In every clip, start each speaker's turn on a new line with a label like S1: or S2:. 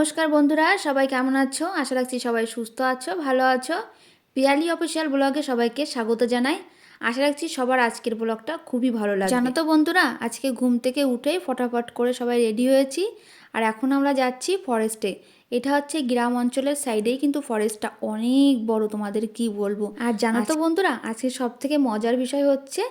S1: নমস্কার বন্ধুরা সবাই কেমন আছো? আশা রাখছি সবাই সুস্থ আছো ভালো আছো। পিয়ালি অফিসিয়াল ব্লগে সবাইকে স্বাগত জানাই। আশা রাখছি সবার আজকের ব্লগটা খুবই ভালো লাগে জানো তো বন্ধুরা আজকে ঘুম থেকে উঠেই ফটাফট করে সবাই রেডি হয়েছি। আর এখন আমরা যাচ্ছি ফরেস্টে এটা হচ্ছে গ্রাম অঞ্চলের সাইডেই কিন্তু ফরেস্টটা অনেক বড় তোমাদের কি বলব? আর জানো তো বন্ধুরা আজকে সব থেকে মজার বিষয় হচ্ছে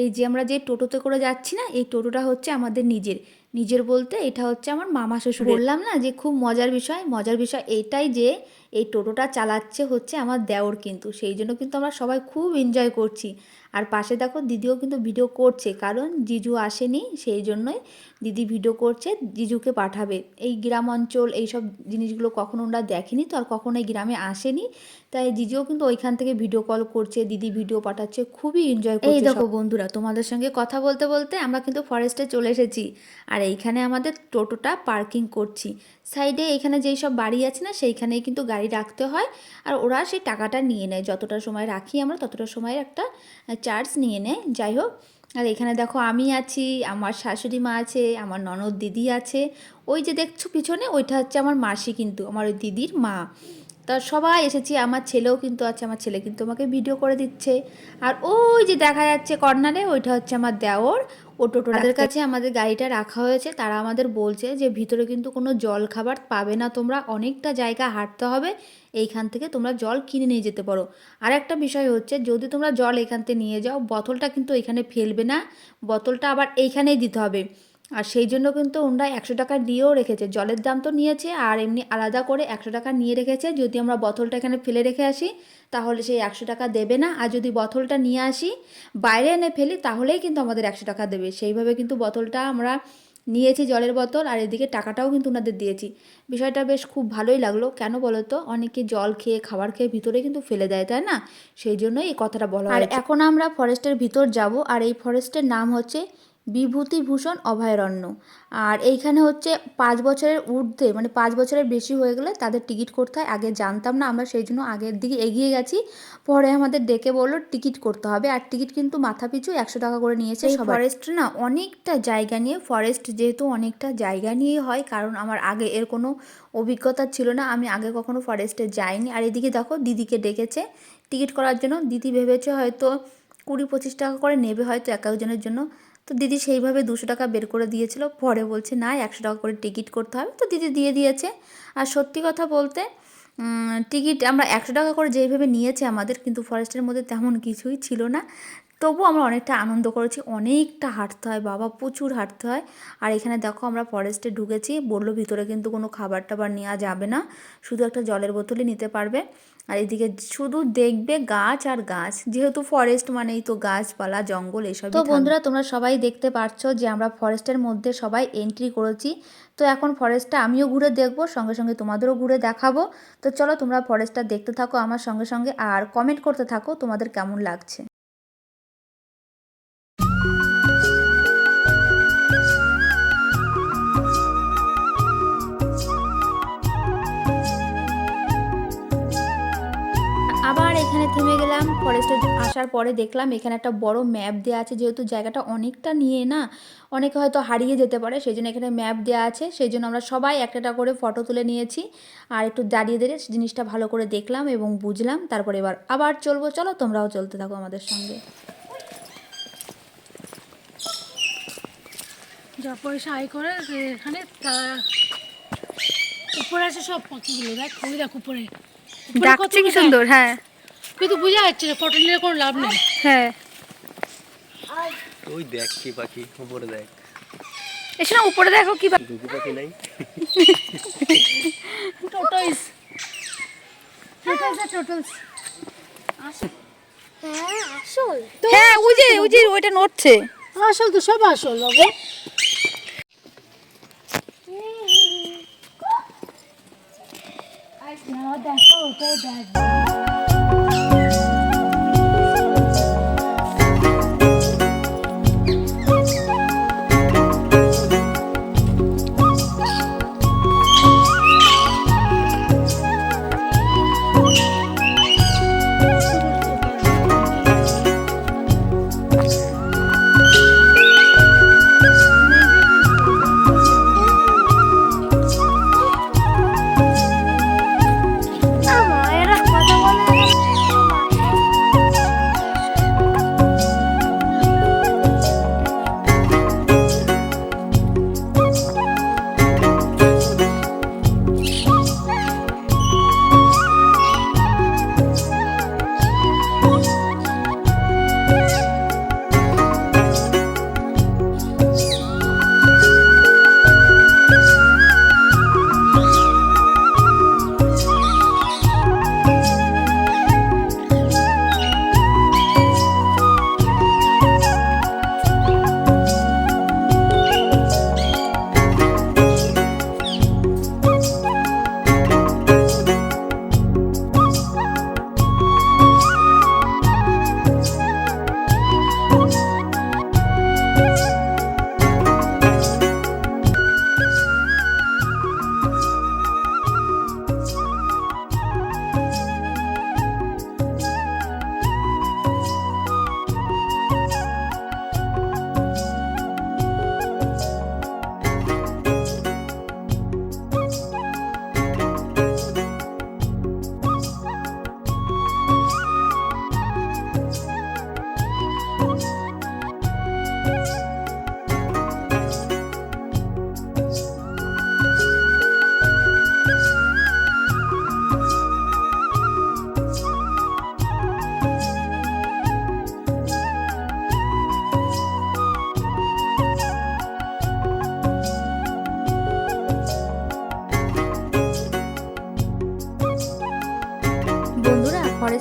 S1: এই যে আমরা যে টোটোতে করে যাচ্ছি না এই টোটোটা হচ্ছে আমাদের নিজের। নিজের বলতে এটা হচ্ছে আমার মামা শ্বশুর বললাম না যে খুব মজার বিষয় মজার বিষয় এটাই যে এই টোটোটা চালাচ্ছে হচ্ছে আমার দেওর কিন্তু। সেই জন্য কিন্তু আমরা সবাই খুব এনজয় করছি। আর পাশে দেখো দিদিও কিন্তু ভিডিও করছে কারণ জিজু আসেনি সেই জন্যই দিদি ভিডিও করছে জিজুকে পাঠাবে। এই গ্রাম অঞ্চল এইসব জিনিসগুলো কখনো ওরা দেখেনি তো আর কখনো এই গ্রামে আসেনি। তাই জিজুও কিন্তু ওইখান থেকে ভিডিও কল করছে দিদি ভিডিও পাঠাচ্ছে খুবই এনজয় করছে এই দেখো বন্ধুরা তোমাদের সঙ্গে কথা বলতে বলতে আমরা কিন্তু ফরেস্টে চলে এসেছি আর এইখানে আমাদের টোটোটা পার্কিং করছি। সাইডে এখানে যেই সব বাড়ি আছে না সেইখানেই কিন্তু গাড়ি রাখতে হয় আর ওরা সেই টাকাটা নিয়ে নেয়। যতটা সময় রাখি আমরা ততটা সময় একটা চার্জ নিয়ে নেয় যাই হোক। আর এখানে দেখো আমি আছি, আমার শাশুড়ি মা আছে, আমার ননদ দিদি আছে। ওই যে দেখছ পিছনে, ওইটা হচ্ছে আমার মাসি কিন্তু, আমার ওই দিদির মা। তা সবাই এসেছি, আমার ছেলেও কিন্তু আছে, আমার ছেলে কিন্তু আমাকে ভিডিও করে দিচ্ছে। আর ওই যে দেখা যাচ্ছে কর্নারে, ওইটা হচ্ছে আমার দেওর। ও টোটো তাদের কাছে আমাদের গাড়িটা রাখা হয়েছে। তারা আমাদের বলছে যে ভিতরে কিন্তু কোনো জল খাবার পাবে না। তোমরা অনেকটা জায়গা হাঁটতে হবে। এইখান থেকে তোমরা জল কিনে নিয়ে যেতে পারো। আর একটা বিষয় হচ্ছে যদি তোমরা জল এখান থেকে নিয়ে যাও বোতলটা কিন্তু এখানে ফেলবে না। বোতলটা আবার এইখানেই দিতে হবে। আর সেই জন্য কিন্তু ওনারা একশো টাকা দিয়েও রেখেছে। জলের দাম তো নিয়েছে আর এমনি আলাদা করে একশো টাকা নিয়ে রেখেছে। যদি আমরা বোতলটা এখানে ফেলে রেখে আসি তাহলে সেই একশো টাকা দেবে না। আর যদি বোতলটা নিয়ে আসি বাইরে এনে ফেলি তাহলেই কিন্তু আমাদের একশো টাকা দেবে। সেইভাবে কিন্তু বোতলটা আমরা নিয়েছি জলের বোতল আর এদিকে টাকাটাও কিন্তু ওনাদের দিয়েছি। বিষয়টা বেশ খুব ভালোই লাগল। কেন বলো তো? অনেকে জল খেয়ে খাবার খেয়ে ভিতরে কিন্তু ফেলে দেয় তাই না? সেই জন্যই এই কথাটা বলা আর এখন আমরা ফরেস্টের ভিতর যাব। আর এই ফরেস্টের নাম হচ্ছে বিভূতিভূষণ অভয়ারণ্য। আর এইখানে হচ্ছে পাঁচ বছরের ঊর্ধ্বে মানে পাঁচ বছরের বেশি হয়ে গেলে তাদের টিকিট করতে হয়। আগে জানতাম না আমরা সেই জন্য আগের দিকে এগিয়ে গেছি। পরে আমাদের ডেকে বলল টিকিট করতে হবে। আর টিকিট কিন্তু মাথা পিছু একশো টাকা করে নিয়েছে ফরেস্ট না অনেকটা জায়গা নিয়ে ফরেস্ট যেহেতু অনেকটা জায়গা নিয়েই হয় কারণ আমার আগে এর কোনো অভিজ্ঞতা ছিল না। আমি আগে কখনো ফরেস্টে যাইনি। আর এদিকে দেখো দিদিকে ডেকেছে। টিকিট করার জন্য দিদি ভেবেছে হয়তো কুড়ি পঁচিশ টাকা করে নেবে হয়তো এক একজনের জন্য। তো দিদি সেইভাবে দুশো টাকা বের করে দিয়েছিল। পরে বলছে, না, একশো টাকা করে টিকিট করতে হবে। তো দিদি দিয়ে দিয়েছে। আর সত্যি কথা বলতে টিকিট আমরা একশো টাকা করে যেইভাবে নিয়েছে আমাদের, কিন্তু ফরেস্টের মধ্যে তেমন কিছুই ছিল না। তবু আমরা অনেকটা আনন্দ করেছি, অনেকটা হাঁটতে হয়, বাবা প্রচুর হাঁটতে হয়। আর এখানে দেখো, আমরা ফরেস্টে ঢুকেছি, বলল ভিতরে কিন্তু কোনো খাবার টাবার নেওয়া যাবে না, শুধু একটা জলের বোতলই নিতে পারবে। আর এদিকে শুধু দেখবে গাছ আর গাছ যেহেতু ফরেস্ট মানেই তো গাছপালা জঙ্গল এসব তো বন্ধুরা তোমরা সবাই দেখতে পারছ যে আমরা ফরেস্টের মধ্যে সবাই এন্ট্রি করেছি। তো এখন ফরেস্টটা আমিও ঘুরে দেখব সঙ্গে সঙ্গে তোমাদেরও ঘুরে দেখাবো। তো চলো তোমরা ফরেস্টটা দেখতে থাকো আমার সঙ্গে সঙ্গে আর কমেন্ট করতে থাকো তোমাদের কেমন লাগছে। আসার পরে দেখলাম এখানে একটা বড় ম্যাপ দেওয়া আছে যেহেতু জায়গাটা অনেকটা নিয়ে না অনেকে হয়তো হারিয়ে যেতে পারে সেই জন্য এখানে ম্যাপ দেওয়া আছে সেই জন্য আমরা সবাই একটা করে ফটো তুলে নিয়েছি আর একটু দাঁড়িয়ে দাঁড়িয়ে জিনিসটা ভালো করে দেখলাম এবং বুঝলাম তারপরে এবার আবার চলবো চলো তোমরাও চলতে থাকো আমাদের সঙ্গে।
S2: যা পয়সা আয় করে এখানে তা উপরে আছে সব পাখিগুলো দেখ ওই দেখ উপরে। উপরে
S3: ডাকছে কি সুন্দর হ্যাঁ।
S2: কিন্তু বোঝা যাচ্ছে না ফটো নিলে কোনো লাভ নেই।
S3: হ্যাঁ।
S4: ওই দেখ কি পাখি উপরে দেখ।
S3: এসে না উপরে দেখো কি বা-
S4: ঘুঘু পাখি নাই।
S2: টোটলস টোটলস আর টোটলস
S3: হ্যাঁ উজি উজি ওইটা নড়ছে।
S2: আসল তো সব আসল বাবু। দেখো ওটাই দেখ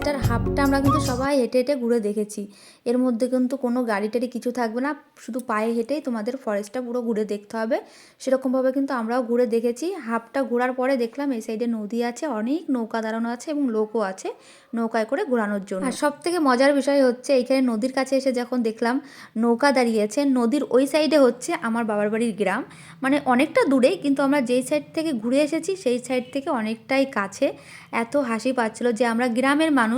S1: ফরেস্টার হাফটা আমরা কিন্তু সবাই হেঁটে হেঁটে ঘুরে দেখেছি। এর মধ্যে কিন্তু কোনো গাড়ি টাড়ি কিছু থাকবে না, শুধু পায়ে হেঁটেই তোমাদের ফরেস্টটা পুরো ঘুরে দেখতে হবে। সেরকমভাবে কিন্তু আমরাও ঘুরে দেখেছি। হাফটা ঘোরার পরে দেখলাম এই সাইডে নদী আছে, অনেক নৌকা দাঁড়ানো আছে এবং লোকও আছে নৌকায় করে ঘোরানোর জন্য। আর সব থেকে মজার বিষয় হচ্ছে এইখানে নদীর কাছে এসে যখন দেখলাম নৌকা দাঁড়িয়েছে, নদীর ওই সাইডে হচ্ছে আমার বাবার বাড়ির গ্রাম। মানে অনেকটা দূরেই কিন্তু আমরা যেই সাইড থেকে ঘুরে এসেছি সেই সাইড থেকে অনেকটাই কাছে। এত হাসি পাচ্ছিল যে আমরা গ্রামের মানুষ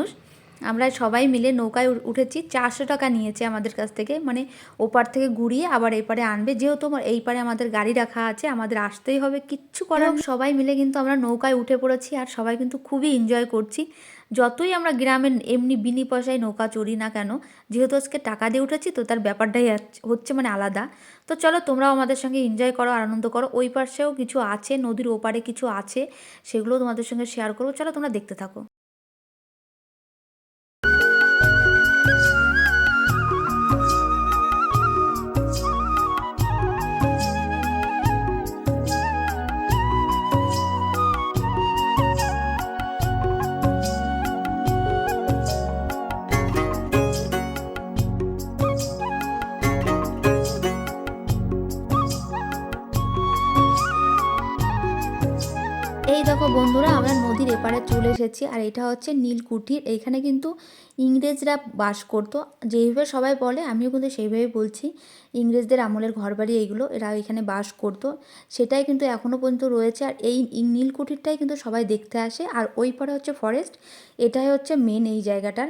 S1: আমরা সবাই মিলে নৌকায় উঠেছি। চারশো টাকা নিয়েছে আমাদের কাছ থেকে। মানে ওপার থেকে ঘুরিয়ে আবার এপারে আনবে। যেহেতু এই পারে আমাদের গাড়ি রাখা আছে আমাদের আসতেই হবে। কিচ্ছু করার সবাই মিলে কিন্তু আমরা নৌকায় উঠে পড়েছি আর সবাই কিন্তু খুবই এনজয় করছি। যতই আমরা গ্রামের এমনি বিনি পয়সায় নৌকা চড়ি না কেন যেহেতু আজকে টাকা দিয়ে উঠেছি তো তার ব্যাপারটাই হচ্ছে মানে আলাদা। তো চলো তোমরাও আমাদের সঙ্গে এনজয় করো আর আনন্দ করো। ওই পাশেও কিছু আছে নদীর ওপারে কিছু আছে সেগুলো তোমাদের সঙ্গে শেয়ার করব। চলো তোমরা দেখতে থাকো। নদীর চলে এসেছি। আর এটা হচ্ছে নীলকুঠির এইখানে কিন্তু ইংরেজরা বাস করতো। যেইভাবে সবাই বলে, আমিও কিন্তু সেইভাবে বলছি। ইংরেজদের আমলের ঘরবাড়ি এইগুলো এরা এখানে বাস করতো। সেটাই কিন্তু এখনও পর্যন্ত রয়েছে। আর এই নীলকুঠিরটাই কিন্তু সবাই দেখতে আসে। আর ওই পারে হচ্ছে ফরেস্ট এটাই হচ্ছে মেন এই জায়গাটার।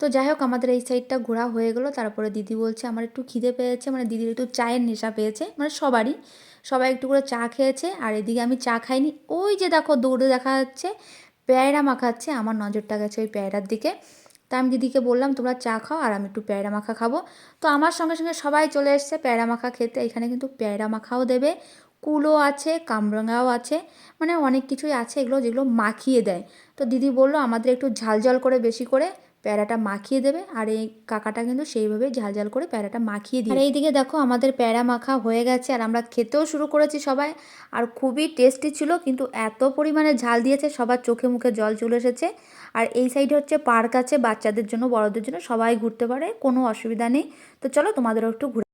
S1: তো যাই হোক, আমাদের এই সাইডটা ঘোরা হয়ে গেলো। তারপরে দিদি বলছে, আমার একটু খিদে পেয়েছে। মানে দিদির একটু চায়ের নেশা পেয়েছে। মানে সবারই। সবাই একটু করে চা খেয়েছে। আর এদিকে আমি চা খাইনি। ওই যে দেখো, দৌড়ে দেখা যাচ্ছে। পেয়ারা মাখাচ্ছে, আমার নজরটা গেছে ওই পেয়ারার দিকে। তা আমি দিদিকে বললাম, তোমরা চা খাও আর আমি একটু পেয়ারা মাখা খাব। তো আমার সঙ্গে সঙ্গে সবাই চলে এসছে পেয়ারা মাখা খেতে। এখানে কিন্তু পেয়ারা মাখাও দেবে, কুলো আছে, কামরঙাও আছে মানে অনেক কিছুই আছে এগুলো যেগুলো মাখিয়ে দেয়। তো দিদি বলল, আমাদের একটু ঝাল ঝাল করে বেশি করে প্যারাটা মাখিয়ে দেবে আর এই কাকাটা কিন্তু সেইভাবে ঝাল ঝাল করে প্যারাটা মাখিয়ে দিই আর এইদিকে দেখো আমাদের প্যারা মাখা হয়ে গেছে আর আমরা খেতেও শুরু করেছি সবাই। আর খুবই টেস্টি ছিল কিন্তু এত পরিমাণে ঝাল দিয়েছে, সবার চোখে মুখে জল চলে এসেছে। আর এই সাইডে হচ্ছে পার্ক আছে, বাচ্চাদের জন্য, বড়দের জন্য সবাই ঘুরতে পারে, কোনো অসুবিধা নেই। তো চলো তোমাদেরও একটু ঘুরে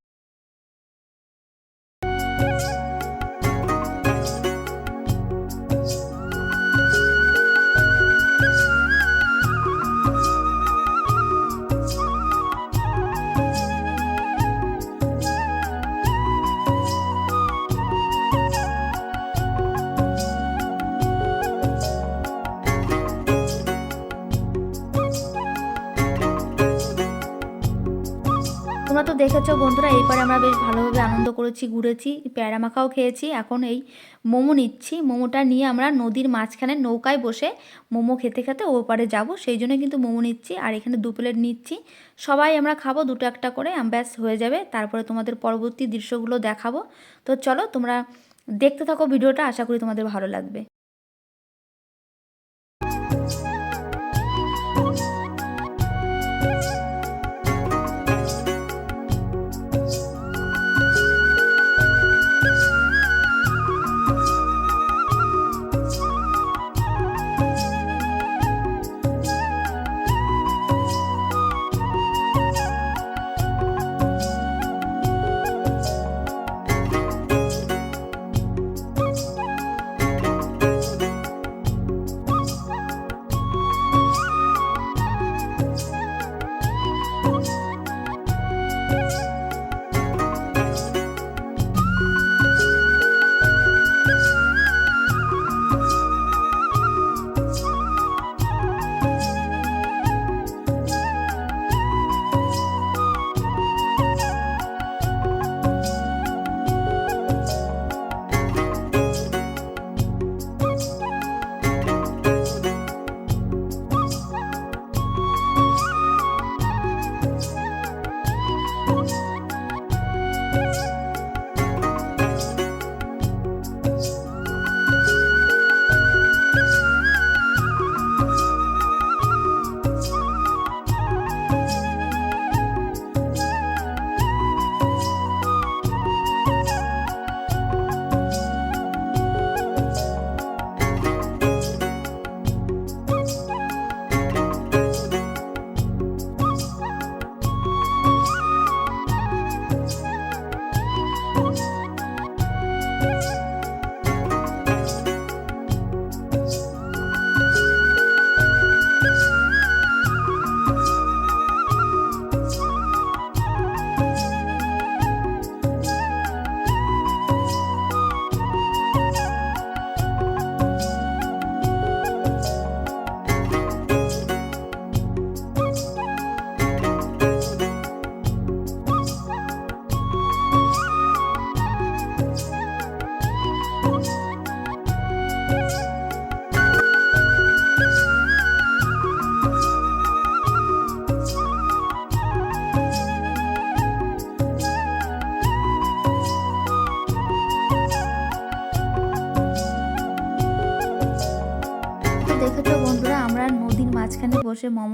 S1: তোমরা তো দেখেছ বন্ধুরা এইবারে আমরা বেশ ভালোভাবে আনন্দ করেছি, ঘুরেছি, প্যারা মাখাও খেয়েছি। এখন এই মোমো নিচ্ছি। মোমোটা নিয়ে আমরা নদীর মাঝখানে নৌকায় বসে মোমো খেতে খেতে ও পারে যাব। সেই জন্য কিন্তু মোমো নিচ্ছি আর এখানে দু প্লেট নিচ্ছি। সবাই আমরা খাব দুটো একটা করে ব্যাস হয়ে যাবে। তারপরে তোমাদের পরবর্তী দৃশ্যগুলো দেখাবো। তো চলো তোমরা দেখতে থাকো ভিডিওটা, আশা করি তোমাদের ভালো লাগবে।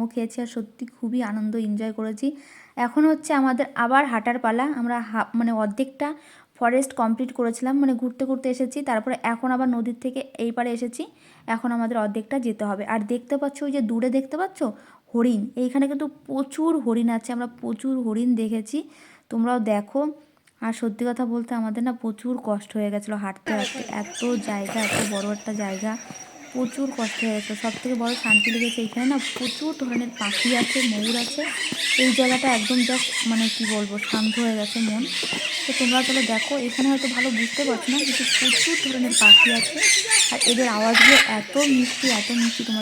S1: মোমো খেয়েছি আর সত্যি খুবই আনন্দ এনজয় করেছি। এখন হচ্ছে আমাদের আবার হাঁটার পালা। আমরা মানে অর্ধেকটা ফরেস্ট কমপ্লিট করেছিলাম মানে ঘুরতে ঘুরতে এসেছি। তারপরে এখন আবার নদীর থেকে এই পারে এসেছি। এখন আমাদের অর্ধেকটা যেতে হবে। আর দেখতে পাচ্ছ, ওই যে দূরে দেখতে পাচ্ছ? হরিণ। এইখানে কিন্তু প্রচুর হরিণ আছে। আমরা প্রচুর হরিণ দেখেছি। তোমরাও দেখো। আর সত্যি কথা বলতে আমাদের না প্রচুর কষ্ট হয়ে গেছিল হাঁটতে হাঁটতে। এত জায়গা, এত বড় একটা জায়গা। প্রচুর কষ্ট হয়ে গেছে। সব থেকে বড় শান্তি লেগেছে এখানে না প্রচুর ধরনের পাখি আছে, ময়ূর আছে। এই জায়গাটা একদম জাস্ট মানে কি বলব, শান্ত হয়ে গেছে মন। তো তোমরা তাহলে দেখো, এখানে হয়তো ভালো বুঝতে পারছ না, কিন্তু প্রচুর ধরনের পাখি আছে। আর এদের আওয়াজগুলো এত মিষ্টি এত মিষ্টি তোমার